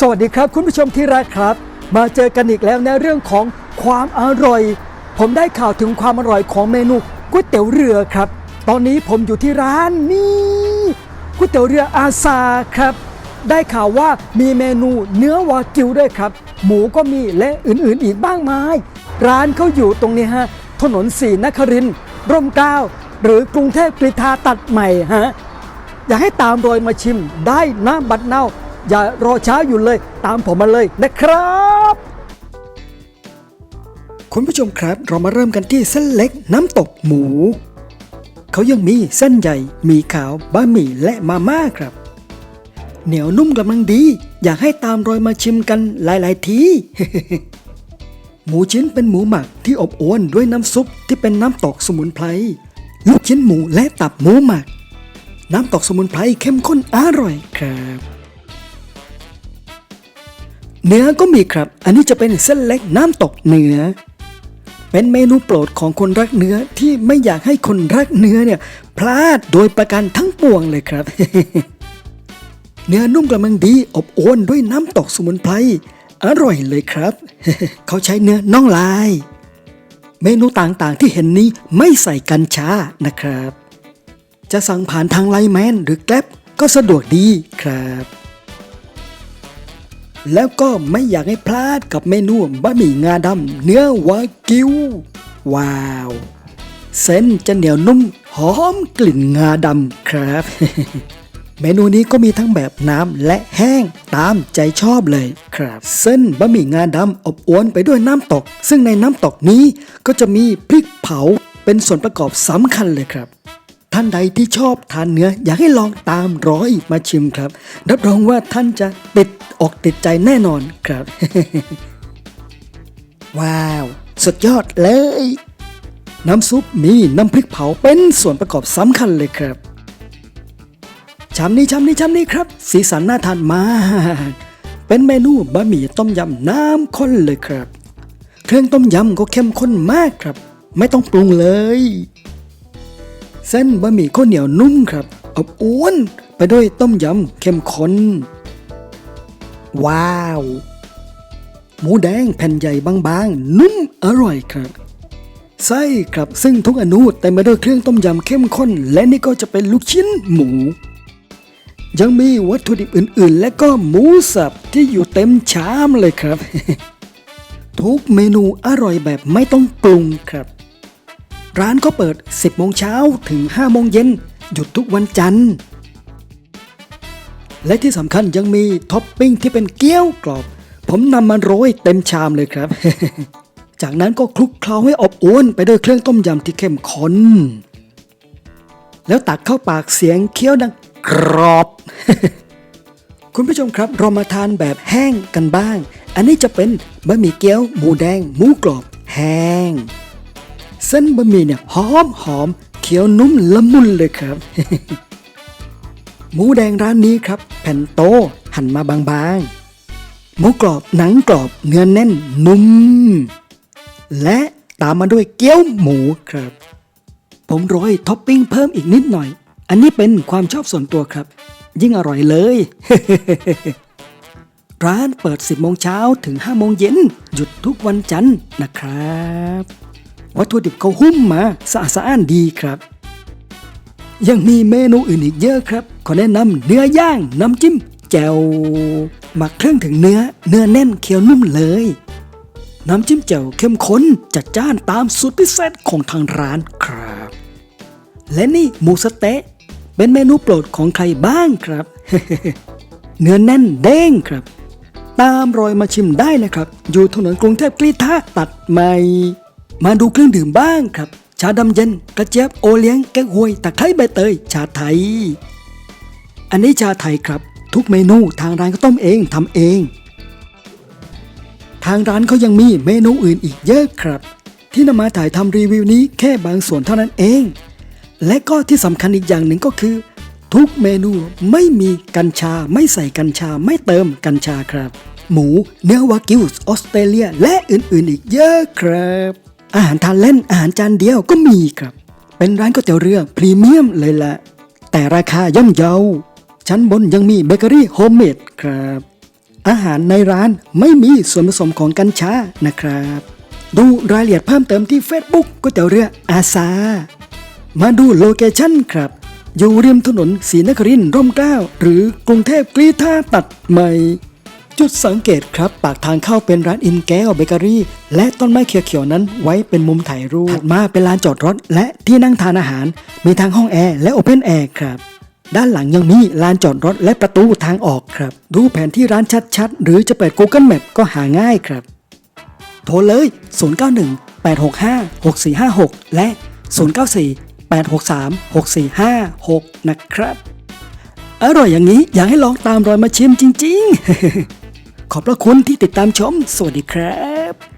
สวัสดีครับคุณผู้ชมที่รักครับ มาเจอกันอีกแล้วในเรื่องของความอร่อย ผมได้ข่าวถึงความอร่อยของเมนูก๋วยเตี๋ยวเรือครับ ตอนนี้ผมอยู่ที่ร้านนี้ก๋วยเตี๋ยวเรืออาซาครับ ได้ข่าวว่ามีเมนูเนื้อวากิวด้วยครับ หมูก็มีและอื่นๆอีกบ้างมายร้านเขาอยู่ตรงนี้ฮะถนนสีนครินร์ร่มเกล้าหรือกรุงเทพกรีฑาตัดใหม่ฮะอยากให้ตามรอยมาชิมได้น้ำบัดเน่า อย่ารอช้าอยู่เลยตามผมมาเลยนะครับ คุณผู้ชมครับเรามาเริ่มกันที่เส้นเล็กน้ำตกหมู เขายังมีเส้นใหญ่ มีขาวบะหมี่และมาม่าครับ เหนียวนุ่มกำลังดี อยากให้ตามรอยมาชิมกันหลาย ๆ ทีหมูชิ้นเป็นหมูหมักที่อบอวนด้วยน้ำซุปที่เป็นน้ำตกสมุนไพรลูกชิ้นหมูและตับหมูหมัก น้ำตกสมุนไพรเข้มข้นอร่อยครับ เนื้อก็มีครับ อันนี้จะเป็นเส้นเล็กน้ำตกเนื้อ เป็นเมนูโปรดของคนรักเนื้อที่ไม่อยากให้คนรักเนื้อเนี่ยพลาดโดยประการทั้งปวงเลยครับ เนื้อนุ่มกำลังดีอบอวนด้วยน้ำตกสมุนไพรอร่อยเลยครับ เขาใช้เนื้อน่องลาย เมนูต่างๆที่เห็นนี้ไม่ใส่กัญชานะครับ จะสั่งผ่านทางไลน์แมนหรือแกลบก็สะดวกดีครับ แล้วก็ไม่อยากให้พลาดกับเมนูบะหมี่งาดำเนื้อวากิว ว้าว เส้นจะเหนียวนุ่มหอมกลิ่นงาดำครับ เมนูนี้ก็มีทั้งแบบน้ำและแห้งตามใจชอบเลยครับ เส้นบะหมี่งาดำอบอวนไปด้วยน้ำตก ซึ่งในน้ำตกนี้ก็จะมีพริกเผาเป็นส่วนประกอบสำคัญเลยครับท่านใดที่ชอบทานเนื้ออยากให้ลองตามร้อยมาชิมครับ รับรองว่าท่านจะติด อกติดใจแน่นอนครับ ว้าว สุดยอดเลย น้ำซุปมีน้ำพริกเผาเป็นส่วนประกอบสำคัญเลยครับชามนี้ชามนี้ชามนี้ครับ สีสันน่าทานมาก เป็นเมนูบะหมี่ต้มยำน้ำข้นเลยครับ เครื่องต้มยำก็เข้มข้นมากครับ ไม่ต้องปรุงเลย เส้นบะหมี่ข้าวเหนียวนุ่มครับอบอวนไปด้วยต้มยำเข้มข้น ว้าว หมูแดงแผ่นใหญ่บางๆ นุ่มอร่อยครับ ไส้ครับซึ่งทุกอนุเต็มไปด้วยเครื่องต้มยำเข้มข้น และนี่ก็จะเป็นลูกชิ้นหมู ยังมีวัตถุดิบอื่นๆ และก็หมูสับที่อยู่เต็มชามเลยครับ ทุกเมนูอร่อยแบบไม่ต้องปรุงครับ ร้านก็เปิด 10 โมงเช้าถึง 5 โมงเย็นหยุดทุกวันจันทร์ และที่สำคัญยังมีท็อปปิ้งที่เป็นเกี๊ยวกรอบ ผมนำมาโรยเต็มชามเลยครับ จากนั้นก็คลุกเคล้าให้อบอวนไปด้วยเครื่องต้มยำที่เข้มข้น แล้วตักเข้าปากเสียงเคี้ยวดังกรอบ คุณผู้ชมครับเรามาทานแบบแห้งกันบ้าง อันนี้จะเป็นบะหมี่เกี๊ยวหมูแดงหมูกรอบ แห้ง เส้นบะหมี่เนี่ยหอมหอมเคี้ยวนุ่มละมุนเลยครับ หมูแดงร้านนี้ครับ แผ่นโต หั่นมาบางๆ หมูกรอบหนังกรอบเนื้อแน่นนุ่ม และตามมาด้วยเกี๊ยวหมูครับ ผมโรยท็อปปิ้งเพิ่มอีกนิดหน่อย อันนี้เป็นความชอบส่วนตัวครับ ยิ่งอร่อยเลย ร้านเปิด 10 โมงเช้าถึง 5 โมงเย็น หยุดทุกวันจันทร์นะครับ วัตถุดิบเขาหุ้มมาสะอาดสะอ้านดีครับ ยังมีเมนูอื่นอีกเยอะครับ ขอแนะนำเนื้อย่างน้ำจิ้มแจ่วหมักเครื่องถึงเนื้อ เนื้อแน่นเคี้ยวนุ่มเลย น้ำจิ้มแจ่วเข้มข้นจัดจ้านตามสูตรพิเศษของทางร้านครับ และนี่หมูสเต๊ะเป็นเมนูโปรดของใครบ้างครับ เนื้อแน่นเด้งครับ ตามรอยมาชิมได้นะครับ อยู่ถนนกรุงเทพกรีฑาตัดใหม่ มาดูเครื่องดื่มบ้างครับ ชาดำเย็น กระเจี๊ยบโอเลี้ยงแก้วหวยตะไคร้ใบเตย ชาไทย อันนี้ชาไทยครับ ทุกเมนูทางร้านก็ต้มเองทำเอง ทางร้านเขายังมีเมนูอื่นอีกเยอะครับ ที่นำมาถ่ายทำรีวิวนี้แค่บางส่วนเท่านั้นเอง และก็ที่สำคัญอีกอย่างหนึ่งก็คือ ทุกเมนูไม่มีกัญชาไม่ใส่กัญชาไม่เติมกัญชาครับ หมูเนื้อวากิวออสเตรเลียและอื่นๆ อีกเยอะครับ อาหารทานเล่นอาหารจานเดียวก็มีครับ เป็นร้านก๋วยเตี๋ยวเรือพรีเมียมเลยละแต่ราคาย่อมเยา ชั้นบนยังมีเบเกอรี่โฮมเมดครับ อาหารในร้านไม่มีส่วนผสมของกัญชานะครับ ดูรายละเอียดเพิ่มเติมที่ Facebook ก๋วยเตี๋ยวเรืออาซา มาดูโลเคชั่นครับ อยู่ริมถนนศรีนครินทร์ร่มเกล้า หรือกรุงเทพกรีธาตัดใหม่ จุดสังเกตครับ ปากทางเข้าเป็นร้านอินแก้วเบเกอรี่ และต้นไม้เขียวๆนั้นไว้เป็นมุมถ่ายรูปถัดมาเป็นลานจอดรถ และที่นั่งทานอาหาร มีทั้งห้องแอร์และโอเพนแอร์ครับด้านหลังยังมีลานจอดรถและประตูทางออกครับ ดูแผนที่ร้านชัดๆ หรือจะเปิด Google Map ก็หาง่ายครับ โทรเลย 091 865 6456 และ 094 863 6456 นะครับ อร่อยอย่างนี้อยากให้ลองตามรอยมาชิมจริง ๆ ขอบพระคุณที่ติดตามชม สวัสดีครับ